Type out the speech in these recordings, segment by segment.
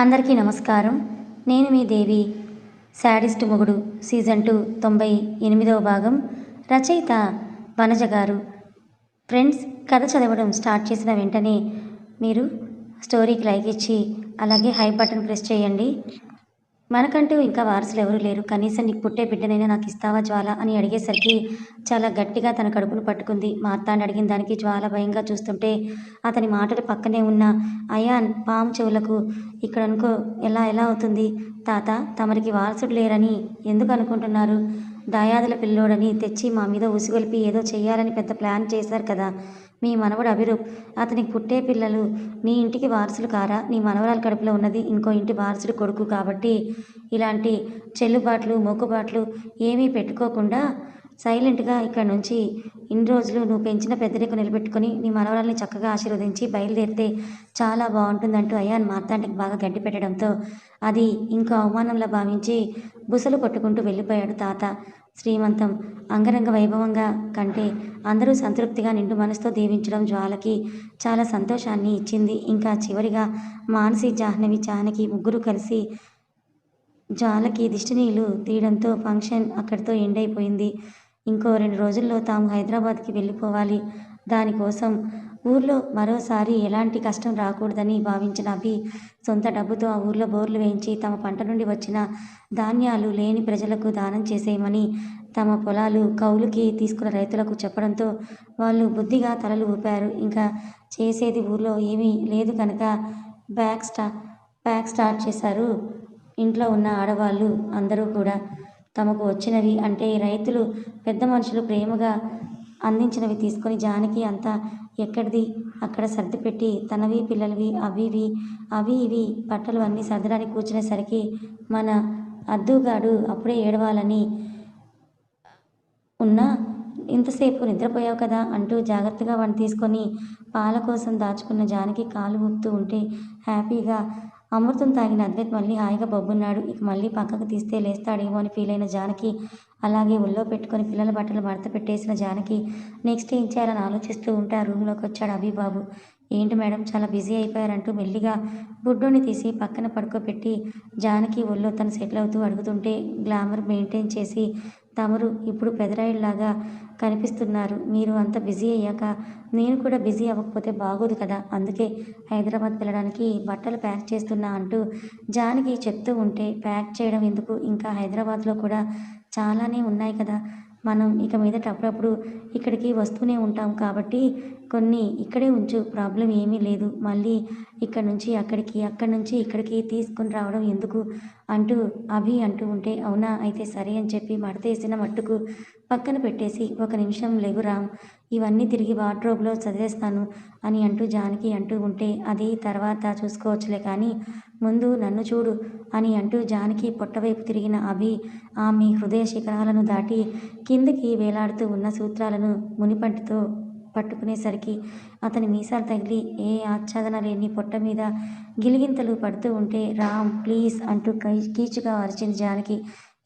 అందరికీ నమస్కారం. నేను మీ దేవి శాడిస్ట్ మొగుడు సీజన్ టూ తొంభై ఎనిమిదవ భాగం. రచయిత వనజ గారు. ఫ్రెండ్స్ కథ చదవడం స్టార్ట్ చేసిన వెంటనే మీరు స్టోరీకి లైక్ ఇచ్చి అలాగే హై బటన్ ప్రెస్ చేయండి. మనకంటూ ఇంకా వారసులు ఎవరూ లేరు. కనీసం నీకు పుట్టే బిడ్డనైనా నాకు ఇస్తావా జ్వాల? అని అడిగేసరికి చాలా గట్టిగా తన కడుపును పట్టుకుంది. మార్తాండ అడిగిన దానికి జ్వాల భయంగా చూస్తుంటే అతని మాటలు పక్కనే ఉన్న అయాన్ పాము చెవులకు ఇక్కడ అనుకో ఎలా ఎలా అవుతుంది? తాత తమరికి వారసుడు లేరని ఎందుకు అనుకుంటున్నారు? దాయాదుల పిల్లోడని తెచ్చి మా మీద ఉసిగొలిపి ఏదో చేయాలని పెద్ద ప్లాన్ చేశారు కదా. మీ మనవడు అభిరూప్ అతనికి పుట్టే పిల్లలు. నీ ఇంటికి వారసులు కారా? నీ మనవరాల కడుపులో ఉన్నది ఇంకో ఇంటి వారసుడు కొడుకు కాబట్టి ఇలాంటి చెల్లుబాట్లు మొక్కుబాట్లు ఏమీ పెట్టుకోకుండా సైలెంట్గా ఇక్కడ నుంచి ఇన్ని రోజులు నువ్వు పెంచిన పెద్దరిక నిలబెట్టుకొని నీ మనవరాల్ని చక్కగా ఆశీర్వదించి బయలుదేరితే చాలా బాగుంటుందంటూ అయ్యాన్ మార్తాంటికి బాగా గడ్డి పెట్టడంతో. అది ఇంకో అవమానంలా భావించి బుసలు కొట్టుకుంటూ వెళ్ళిపోయాడు తాత. శ్రీమంతం. అంగరంగ వైభవంగా కంటే అందరూ సంతృప్తిగా నిండు మనసుతో దీవించడం జ్వాలకి చాలా సంతోషాన్ని ఇచ్చింది. ఇంకా చివరిగా మానసి జాహ్నవి జానకి ముగ్గురు కలిసి జ్వాలకి దిష్టినీళ్ళు తీయడంతో ఫంక్షన్ అక్కడితో ఎండ్ అయిపోయింది ఇంకో రెండు రోజుల్లో తాము హైదరాబాద్కి వెళ్ళిపోవాలి. దానికోసం ఊర్లో మరోసారి ఎలాంటి కష్టం రాకూడదని భావించిన అభి సొంత డబ్బుతో ఆ ఊర్లో బోర్లు వేయించి తమ పంట నుండి వచ్చిన ధాన్యాలు లేని ప్రజలకు దానం చేసేయమని తమ పొలాలు కౌలుకి తీసుకున్న రైతులకు చెప్పడంతో వాళ్ళు బుద్ధిగా తలలు ఊపారు. ఇంకా చేసేది ఊర్లో ఏమీ లేదు కనుక బ్యాక్ స్టా బ్యాక్ స్టార్ట్ చేశారు ఇంట్లో ఉన్న ఆడవాళ్ళు అందరూ కూడా. తమకు వచ్చినవి అంటే రైతులు పెద్ద మనుషులు ప్రేమగా అందించినవి తీసుకొని జానకి అంతా ఎక్కడిది? అక్కడ సర్ది పెట్టి తనవి పిల్లలవి అవి ఇవి అవి ఇవి బట్టలు అన్నీ సర్దడానికి కూర్చునేసరికి మన అద్దుగాడు అప్పుడే ఏడవాలని ఉన్నా ఇంతసేపు నిద్రపోయావు కదా? అంటూ జాగ్రత్తగా వాడిని తీసుకొని పాల కోసం దాచుకున్న జానకి కాలు ఊపుతూ ఉంటే హ్యాపీగా అమృతం తాగిన అద్వైత్ మళ్ళీ హాయిగా బొబ్బున్నాడు. ఇక మళ్ళీ పక్కకు తీస్తే లేస్తాడేమో అని ఫీల్ అయిన జానకి అలాగే ఒళ్ళో పెట్టుకొని పిల్లల బట్టలు మడత పెట్టేసిన జానకి నెక్స్ట్ ఏం చేయాలని ఆలోచిస్తూ ఉంటే? ఆ రూమ్లోకి వచ్చాడు అభిబాబు ఏంటి మేడం? చాలా బిజీ అయిపోయారంటూ మెల్లిగా బుడ్డోని తీసి పక్కన పడుకోబెట్టి జానకి ఒళ్ళో తను సెటిల్ అవుతూ అడుగుతుంటే గ్లామర్ మెయింటైన్ చేసి తమరు ఇప్పుడు పెదరాయిల్లాగా కనిపిస్తున్నారు. మీరు అంత బిజీ అయ్యాక నేను కూడా బిజీ అవ్వకపోతే బాగోదు కదా? అందుకే హైదరాబాద్ వెళ్ళడానికి బట్టలు ప్యాక్ చేస్తున్నా అంటూ జానకి చెప్తూ ఉంటే ప్యాక్ చేయడం ఎందుకు? ఇంకా హైదరాబాద్లో కూడా చాలానే ఉన్నాయి కదా? మనం ఇక మీదట అప్పుడప్పుడు ఇక్కడికి వస్తూనే ఉంటాం కాబట్టి కొన్ని ఇక్కడే ఉంచు ప్రాబ్లం ఏమీ లేదు. మళ్ళీ ఇక్కడ నుంచి అక్కడికి అక్కడి నుంచి ఇక్కడికి తీసుకుని రావడం ఎందుకు? అంటూ అభి అంటూ ఉంటే అవునా? అయితే సరే అని చెప్పి మడతేసిన మట్టుకు పక్కన పెట్టేసి ఒక నిమిషం లేవు రామ్ ఇవన్నీ తిరిగి వార్డ్రోబ్లో చదివేస్తాను అని అంటూ జానకి అంటూ ఉంటే అది తర్వాత చూసుకోవచ్చులే కానీ ముందు నన్ను చూడు అని అంటూ జానకి పొట్టవైపు తిరిగిన అభి ఆమె హృదయ శిఖరాలను దాటి కిందకి వేలాడుతూ ఉన్న సూత్రాలను మునిపంటితో పట్టుకునేసరికి అతని మీసాలు తగిలి ఏ ఆచ్ఛాదన లేని పొట్ట మీద గిలిగింతలు పడుతూ ఉంటే రామ్ ప్లీజ్ అంటూ కై కీచుగా అరిచింది జానకి.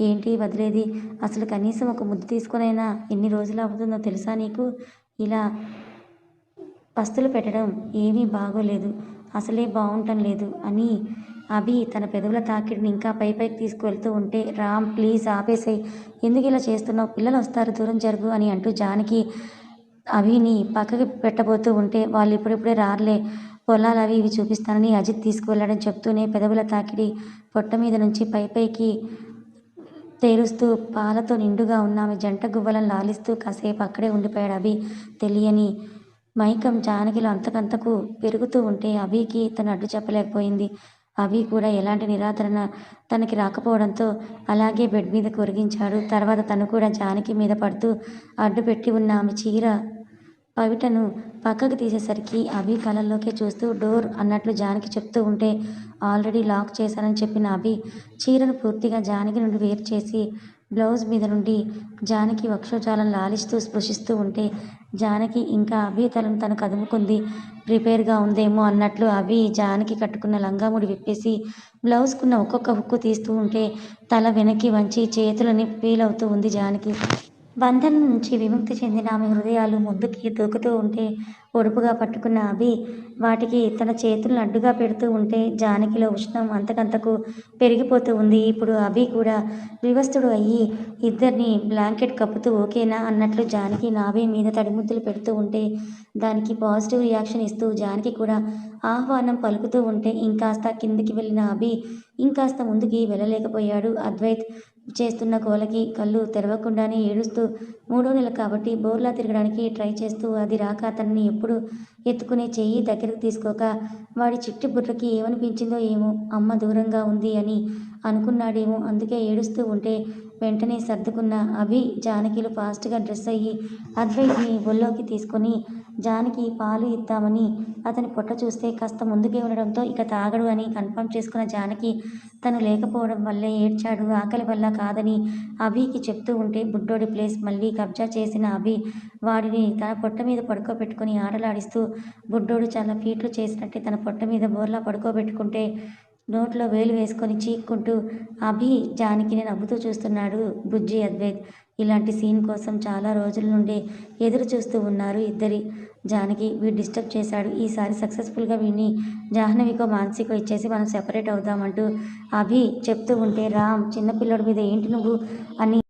ఏంటి వదిలేది? అసలు కనీసం ఒక ముద్దు తీసుకునైనా ఎన్ని రోజులు అవుతుందో తెలుసా నీకు? ఇలా పస్తులు పెట్టడం ఏమీ బాగోలేదు. అసలే బాగుంటం లేదు అని అభి తన పెదవుల తాకిడిని ఇంకా పై పైకి తీసుకువెళ్తూ ఉంటే రామ్ ప్లీజ్ ఆపేసేయ్. ఎందుకు ఇలా చేస్తున్నావు? పిల్లలు వస్తారు దూరం జరుగు అని అంటూ జానకి అవిని పక్కకి పెట్టబోతూ ఉంటే వాళ్ళు ఇప్పుడిప్పుడే రారులే పొలాలు అవి ఇవి చూపిస్తానని అజిత్ తీసుకువెళ్ళాడని చెప్తూనే పెదవుల తాకిడి పొట్ట మీద నుంచి పై పైకి తేలుస్తూ పాలతో నిండుగా ఉన్న ఆమె జంట గువ్వలను లాలిస్తూ కాసేపు అక్కడే ఉండిపోయాడు అభి. తెలియని మైకం జానకిలో అంతకంతకు పెరుగుతూ ఉంటే అభికి తను అడ్డు చెప్పలేకపోయింది. అభి కూడా ఎలాంటి నిరాదరణ తనకి రాకపోవడంతో అలాగే బెడ్ మీద కొరిగించాడు తర్వాత తను కూడా జానకి మీద పడుతూ అడ్డు పెట్టి ఉన్న ఆమె చీర పవిటను పక్కకు తీసేసరికి అభి కళ్ళల్లోకే చూస్తూ డోర్ అన్నట్లు జానకి చెప్తూ ఉంటే ఆల్రెడీ లాక్ చేశానని చెప్పిన అభి చీరను పూర్తిగా జానకి నుండి వేరు చేసి బ్లౌజ్ మీద నుండి జానకి వక్షోజాలను లాలిస్తూ స్పృశిస్తూ ఉంటే జానకి ఇంకా అభి తలను తను కదుముకుంది ప్రిపేర్గా ఉందేమో అన్నట్లు అభి జానకి కట్టుకున్న లంగాముడి విప్పేసి బ్లౌజ్కున్న ఒక్కొక్క హుక్కు తీస్తూ ఉంటే తల వెనక్కి వంచి చేతులని ఫీల్ అవుతూ ఉంది జానకి. బంధం నుంచి విముక్తి చెందిన ఆమె హృదయాలు ముందుకి దూకుతూ ఉంటే పొడుపుగా పట్టుకున్న అభి వాటికి తన చేతులను అడ్డుగా పెడుతూ ఉంటే జానకిలో ఉష్ణం అంతకంతకు పెరిగిపోతూ ఉంది. ఇప్పుడు అభి కూడా వివస్తుడు అయ్యి ఇద్దరిని బ్లాంకెట్ కప్పుతూ ఓకేనా అన్నట్లు జానకి నాభి మీద తడిముద్దులు పెడుతూ ఉంటే దానికి పాజిటివ్ రియాక్షన్ ఇస్తూ జానకి కూడా ఆహ్వానం పలుకుతూ ఉంటే ఇంకాస్త కిందికి వెళ్ళిన అభి ఇంకాస్త ముందుకి వెళ్ళలేకపోయాడు. అద్వైత్ చేస్తున్న గోలకి కళ్ళు తెరవకుండానే ఏడుస్తూ మూడో నెల కాబట్టి బోర్లా తిరగడానికి ట్రై చేస్తూ అది రాక అతన్ని ఎప్పుడు ఇప్పుడు ఎత్తుకునే చెయ్యి దగ్గరకు తీసుకోక వాడి చిట్టి బుర్రకి ఏమనిపించిందో ఏమో అమ్మ దూరంగా ఉంది అని అనుకున్నాడేమో అందుకే ఏడుస్తూ ఉంటే వెంటనే సర్దుకున్న అభి జానకిలు ఫాస్ట్గా డ్రెస్ అయ్యి అద్వైత్ని ఒళ్ళోకి తీసుకొని జానకి పాలు ఇద్దామని అతని పొట్ట చూస్తే కాస్త ముందుకే ఉండడంతో ఇక తాగడు అని కన్ఫర్మ్ చేసుకున్న జానకి తను లేకపోవడం వల్లే ఏడ్చాడు. ఆకలి వల్ల కాదని అభికి చెప్తూ ఉంటే బుడ్డోడి ప్లేస్ మళ్ళీ కబ్జా చేసిన అభి వాడిని తన పొట్ట మీద పడుకోబెట్టుకుని ఆటలాడిస్తూ బుడ్డోడు చాలా ఫీట్లు చేసినట్టే తన పొట్ట మీద బోర్లా పడుకోబెట్టుకుంటే నోట్లో వేలు వేసుకొని చీక్కుంటూ అభి జానకిని నవ్వుతూ చూస్తున్నాడు బుజ్జి అద్వైత్. ఇలాంటి సీన్ కోసం చాలా రోజుల నుండి ఎదురు చూస్తూ ఉన్నారు ఇద్దరి. జానకి వీడు డిస్టర్బ్ చేశాడు. ఈసారి సక్సెస్ఫుల్గా వీడిని జాహ్నవికో మానసికో ఇచ్చేసి మనం సెపరేట్ అవుదామంటూ అభి చెప్తూ ఉంటే రామ్ చిన్నపిల్లడి మీద ఏంటి నువ్వు అని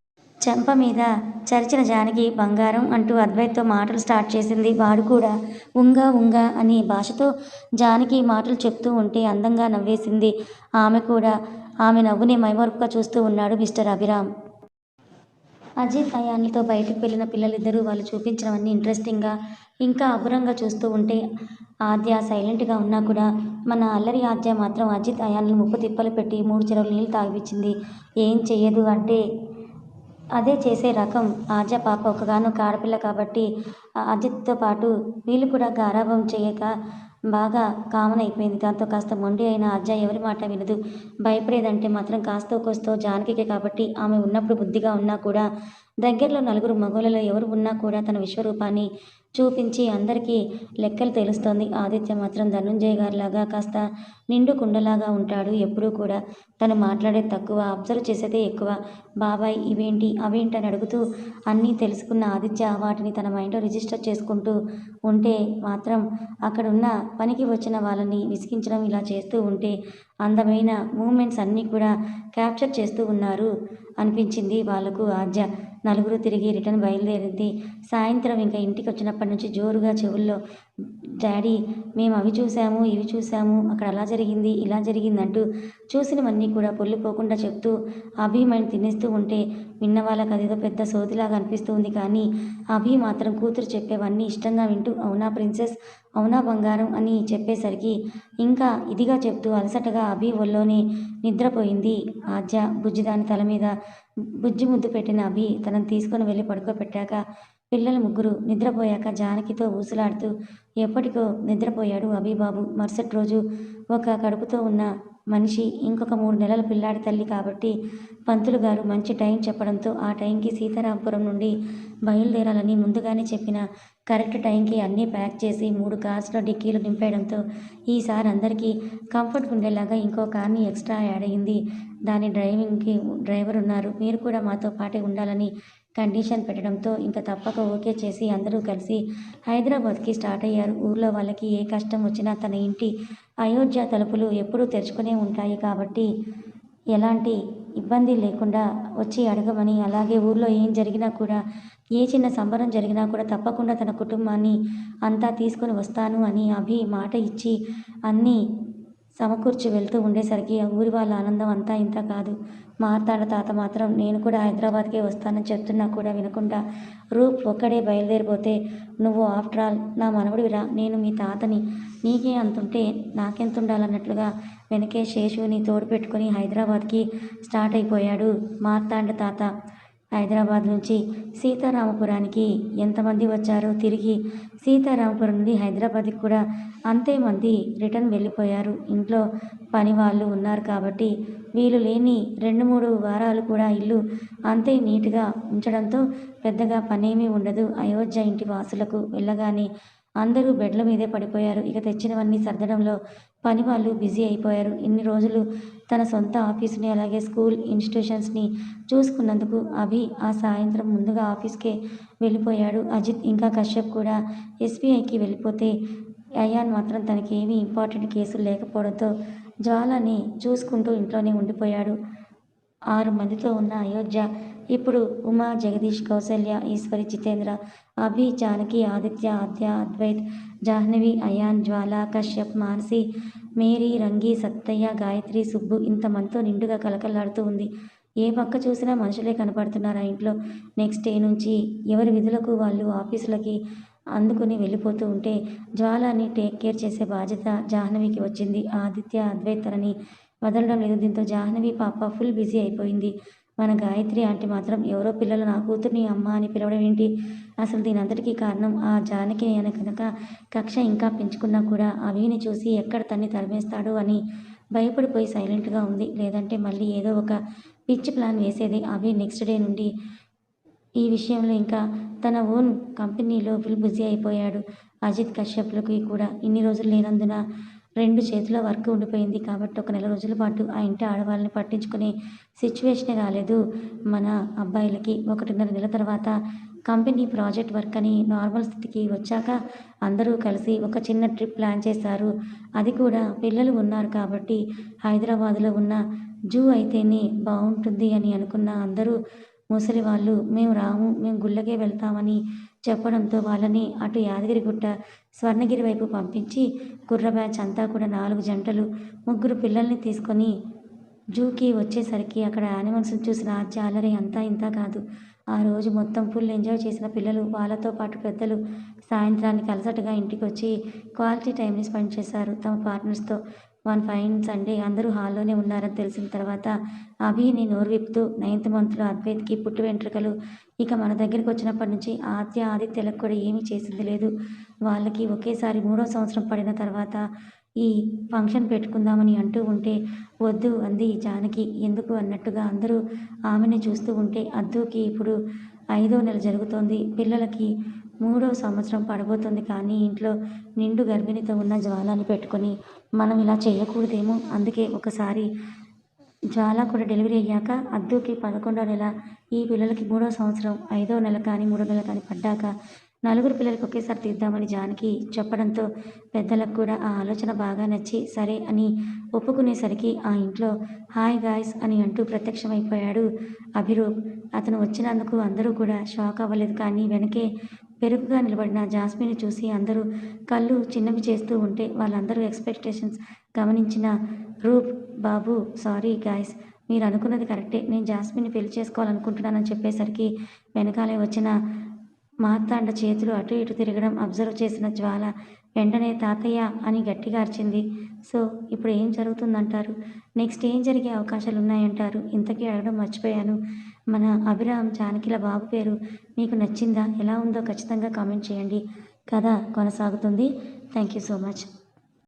చెంప మీద చరిచిన జానకి బంగారం అంటూ అద్వైత్తో మాటలు స్టార్ట్ చేసింది వాడు కూడా. ఉంగా ఉంగా అని భాషతో జానకి మాటలు చెప్తూ ఉంటే అందంగా నవ్వేసింది. ఆమె కూడా ఆమె నవ్వుని మైమరుపుగా చూస్తూ ఉన్నాడు మిస్టర్ అభిరామ్. అజిత్ అయాన్లతో బయటకు వెళ్ళిన పిల్లలిద్దరూ వాళ్ళు చూపించినవన్నీ ఇంట్రెస్టింగ్గా ఇంకా అబురంగా చూస్తూ ఉంటే ఆద్య సైలెంట్గా ఉన్నా కూడా మన అల్లరి ఆద్య మాత్రం అజిత్ అయాన్లు ముప్పు తిప్పలు పెట్టి మూడు చెరువులు నీళ్ళు తాగిపించింది ఏం చేయదు అంటే అదే చేసే రకం. ఆద్య పాప ఒకగానొక ఆడపిల్ల కాబట్టి అజిత్తో పాటు వీళ్ళు కూడా గారాభం చేయక బాగా కామన్ అయిపోయింది. దాంతో కాస్త మొండి అయిన అజ్జ ఎవరి మాట వినదు. భయపడేదంటే మాత్రం కాస్తో కోస్తో జానకికే కాబట్టి ఆమె ఉన్నప్పుడు బుద్ధిగా ఉన్నా కూడా దగ్గరలో నలుగురు మగవులలో ఎవరు ఉన్నా కూడా తన విశ్వరూపాన్ని చూపించి అందరికీ లెక్కలు తెలుస్తోంది. ఆదిత్య మాత్రం ధనుంజయ్ గారిలాగా కాస్త నిండు కుండలాగా ఉంటాడు. ఎప్పుడూ కూడా తను మాట్లాడే తక్కువ అబ్జర్వ్ చేసేదే ఎక్కువ. బాబాయ్ ఇవేంటి? అవేంటి? అని అడుగుతూ అన్నీ తెలుసుకున్న ఆదిత్య వాటిని తన మైండ్లో రిజిస్టర్ చేసుకుంటూ ఉంటే మాత్రం అక్కడున్న పనికి వచ్చిన వాళ్ళని విసిగించడం ఇలా చేస్తూ ఉంటే అందమైన మూమెంట్స్ అన్నీ కూడా క్యాప్చర్ చేస్తూ ఉన్నారు అనిపించింది వాళ్ళకు ఆద్య. నలుగురు తిరిగి రిటర్న్ బయలుదేరింది. సాయంత్రం ఇంకా ఇంటికి వచ్చినప్పటి నుంచి జోరుగా చెవుల్లో డాడీ మేము అవి చూసాము ఇవి చూసాము అక్కడ అలా జరిగింది ఇలా జరిగింది అంటూ చూసినవన్నీ కూడా పొల్లిపోకుండా చెప్తూ అభిమని తినేస్తూ ఉంటే విన్న వాళ్ళకి అదేదో పెద్ద సోదిలాగా అనిపిస్తుంది. కానీ అభి మాత్రం కూతురు చెప్పేవన్నీ ఇష్టంగా వింటూ అవునా ప్రిన్సెస్ అవునా బంగారం అని చెప్పేసరికి ఇంకా ఇదిగా చెప్తూ అలసటగా అభి ఒళ్ళోనే నిద్రపోయింది. ఆద్య బుజ్జిదాని తల మీద బుజ్జి ముద్దు పెట్టిన అభి తనను తీసుకొని వెళ్ళి పడుకోబెట్టాక పిల్లలు ముగ్గురు నిద్రపోయాక జానకితో ఊసులాడుతూ ఎప్పటికో నిద్రపోయాడు అభిబాబు. మరుసటి రోజు ఒక కడుపుతో ఉన్న మనిషి ఇంకొక మూడు నెలల పిల్లాడి తల్లి కాబట్టి పంతులు గారు మంచి టైం చెప్పడంతో ఆ టైంకి సీతారాంపురం నుండి బయలుదేరాలని ముందుగానే చెప్పిన కరెక్ట్ టైంకి అన్నీ ప్యాక్ చేసి మూడు కార్స్లో డిక్కీలు నింపేయడంతో ఈసారి అందరికీ కంఫర్ట్ ఉండేలాగా ఇంకో కార్ని ఎక్స్ట్రా యాడ్ అయింది. దాని డ్రైవింగ్కి డ్రైవర్ ఉన్నారు. మీరు కూడా మాతో పాటే ఉండాలని కండిషన్ పెట్టడంతో ఇంకా తప్పక ఓకే చేసి అందరూ కలిసి హైదరాబాద్కి స్టార్ట్ అయ్యారు. ఊర్లో వాళ్ళకి ఏ కష్టం వచ్చినా తన ఇంటి అయోధ్య తలుపులు ఎప్పుడూ తెరుచుకునే ఉంటాయి కాబట్టి ఎలాంటి ఇబ్బంది లేకుండా వచ్చి అడగమని అలాగే ఊర్లో ఏం జరిగినా కూడా ఏ చిన్న సంబరం జరిగినా కూడా తప్పకుండా తన కుటుంబాన్ని అంతా తీసుకొని వస్తాను అని అభి మాట ఇచ్చి అన్నీ సమకూర్చి వెళ్తూ ఉండేసరికి ఆ ఊరి వాళ్ళ ఆనందం అంతా ఇంత కాదు. మార్తాండ తాత మాత్రం నేను కూడా హైదరాబాద్కే వస్తానని చెప్తున్నా కూడా వినకుండా రూప్ ఒక్కడే బయలుదేరిపోతే నువ్వు ఆఫ్టర్ ఆల్ నా మనవడివిరా నేను మీ తాతని. నీకే అంతుంటే నాకెంత ఉండాలన్నట్లుగా వెనకే శేషుని తోడు పెట్టుకుని హైదరాబాద్కి స్టార్ట్ అయిపోయాడు మార్తాండ తాత. హైదరాబాద్ నుంచి సీతారామపురానికి ఎంతమంది వచ్చారో తిరిగి సీతారామపురం నుండి హైదరాబాద్కి కూడా అంతే మంది రిటర్న్ వెళ్ళిపోయారు. ఇంట్లో పని వాళ్ళు ఉన్నారు కాబట్టి వీలు లేని రెండు మూడు వారాలు కూడా ఇల్లు అంతే నీట్గా ఉంచడంతో పెద్దగా పనేమీ ఉండదు. అయోధ్య ఇంటి వాసులకు వెళ్ళగానే అందరూ బెడ్ల మీదే పడిపోయారు. ఇక తెచ్చినవన్నీ సర్దడంలో పని వాళ్ళు బిజీ అయిపోయారు. ఇన్ని రోజులు తన సొంత ఆఫీసుని అలాగే స్కూల్ ఇన్స్టిట్యూషన్స్ని చూసుకున్నందుకు అభి ఆ సాయంత్రం ముందుగా ఆఫీస్కే వెళ్ళిపోయాడు. అజిత్ ఇంకా కశ్యప్ కూడా ఎస్బీఐకి వెళ్ళిపోతే అయాన్ మాత్రం తనకి ఏమీ ఇంపార్టెంట్ కేసులు లేకపోవడంతో జ్వాలని చూసుకుంటూ ఇంట్లోనే ఉండిపోయాడు. ఆరు మందితో ఉన్న అయోధ్య ఇప్పుడు ఉమా జగదీష్ కౌసల్య ఈశ్వరి జితేంద్ర అభి జానకి ఆదిత్య ఆద్య అద్వైత్ జాహ్నవి అయాన్ జ్వాల కశ్యప్ మానసి మేరీ రంగి సత్తయ్య గాయత్రి సుబ్బు ఇంతమందితో నిండుగా కలకలాడుతూ ఉంది. ఏ పక్క చూసినా మనుషులే కనపడుతున్నారు ఆ ఇంట్లో. నెక్స్ట్ డే నుంచి ఎవరి విధులకు వాళ్ళు ఆఫీసులకి అందుకుని వెళ్ళిపోతూ ఉంటే జ్వాలని టేక్ కేర్ చేసే బాధ్యత జాహ్నవికి వచ్చింది. ఆదిత్య అద్వైత్ తనని వదలడం లేదు. దీంతో జాహ్నవి పాప ఫుల్ బిజీ అయిపోయింది. మన గాయత్రి ఆంటీ మాత్రం ఎవరో పిల్లలు నా కూతుర్ని అమ్మ అని పిలవడం ఏంటి? అసలు దీని అంతటికీ కారణం ఆ జానకి అని కనుక కక్ష ఇంకా పెంచుకున్నా కూడా అవిని చూసి ఎక్కడ తన్ని తరిమేస్తాడు అని భయపడిపోయి సైలెంట్గా ఉంది. లేదంటే మళ్ళీ ఏదో ఒక పిచ్చి ప్లాన్ వేసేది అవి నెక్స్ట్ డే నుండి. ఈ విషయంలో ఇంకా తన ఓన్ కంపెనీలో ఫుల్ బిజీ అయిపోయాడు. అజిత్ కశ్యప్లకి కూడా ఇన్ని రోజులు లేనందున రెండు చేతుల వర్క్ ఉండిపోయింది. కాబట్టి ఒక నెల రోజుల పాటు ఆ ఇంటి ఆడవాళ్ళని పట్టించుకునే సిచ్యువేషనే రాలేదు. మన అబ్బాయిలకి ఒకటిన్నర నెల తర్వాత కంపెనీ ప్రాజెక్ట్ వర్క్ అని నార్మల్ స్థితికి వచ్చాక అందరూ కలిసి ఒక చిన్న ట్రిప్ ప్లాన్ చేశారు. అది కూడా పిల్లలు ఉన్నారు కాబట్టి హైదరాబాదులో ఉన్న జూ అయితేనే బాగుంటుంది అని అనుకున్న అందరూ ముసలి వాళ్ళు మేము రాము మేము గుళ్ళకే వెళ్తామని చెప్పడంతో వాళ్ళని అటు యాదగిరిగుట్ట స్వర్ణగిరి వైపు పంపించి కుర్ర బ్యాచ్ అంతా కూడా నాలుగు జంటలు ముగ్గురు పిల్లల్ని తీసుకొని జూకి వచ్చేసరికి అక్కడ యానిమల్స్ని చూసిన ఆ అల్లరి అంతా ఇంత కాదు. ఆ రోజు మొత్తం ఫుల్ ఎంజాయ్ చేసిన పిల్లలు వాళ్ళతో పాటు పెద్దలు సాయంత్రానికి అలసటగా ఇంటికి వచ్చి క్వాలిటీ టైంని స్పెండ్ చేశారు తమ పార్ట్నర్స్తో. వన్ ఫైన్ సండే అందరూ హాల్లోనే ఉన్నారని తెలిసిన తర్వాత అభిని నోరు విప్పుతూ నైన్త్ మంత్లో అద్వైత్కి పుట్టు వెంట్రుకలు. ఇక మన దగ్గరికి వచ్చినప్పటి నుంచి ఆద్య ఆదిత్యలకు కూడా ఏమీ చేసింది లేదు. వాళ్ళకి ఒకేసారి మూడో సంవత్సరం పడిన తర్వాత ఈ ఫంక్షన్ పెట్టుకుందామని అంటూ ఉంటే వద్దు అంది జానకి. ఎందుకు అన్నట్టుగా అందరూ ఆమెని చూస్తూ ఉంటే అద్దుకి ఇప్పుడు ఐదో నెల జరుగుతోంది. పిల్లలకి మూడో సంవత్సరం పడబోతుంది కానీ ఇంట్లో నిండు గర్భిణితో ఉన్న జ్వాలని పెట్టుకొని మనం ఇలా చేయకూడదేమో. అందుకే ఒకసారి జ్వాల కూడా డెలివరీ అయ్యాక అద్దుకి పదకొండో నెల ఈ పిల్లలకి మూడో సంవత్సరం ఐదో నెల కానీ మూడో నెల కానీ పడ్డాక నలుగురు పిల్లలకి ఒకేసారి తీద్దామని జానకి చెప్పడంతో పెద్దలకు కూడా ఆ ఆలోచన బాగా నచ్చి సరే అని ఒప్పుకునేసరికి ఆ ఇంట్లో హాయ్ గాయస్ అని అంటూ ప్రత్యక్షమైపోయాడు అభిరూప్. అతను వచ్చినందుకు అందరూ కూడా షాక్ అవ్వలేదు కానీ వెనకే పెరుగుగా నిలబడిన జాస్మిని చూసి అందరూ కళ్ళు చిన్నవి చేస్తూ ఉంటే వాళ్ళందరూ ఎక్స్పెక్టేషన్స్ గమనించిన రూప్ బాబు సారీ గాయస్ మీరు అనుకున్నది కరెక్టే. నేను జాస్మిని పెళ్ళి చేసుకోవాలనుకుంటున్నానని చెప్పేసరికి వెనకాలే వచ్చిన మార్తాండ చేతులు అటు ఇటు తిరగడం అబ్జర్వ్ చేసిన జ్వాల వెంటనే తాతయ్య అని గట్టిగా అరిచింది. సో ఇప్పుడు ఏం జరుగుతుందంటారు? నెక్స్ట్ ఏం జరిగే అవకాశాలు ఉన్నాయంటారు ఇంతకీ అడగడం మర్చిపోయాను. మన అభిరామ్ జానకిల బాబు పేరు మీకు నచ్చిందా? ఎలా ఉందో ఖచ్చితంగా కామెంట్ చేయండి. కథ కొనసాగుతుంది. Thank you so much.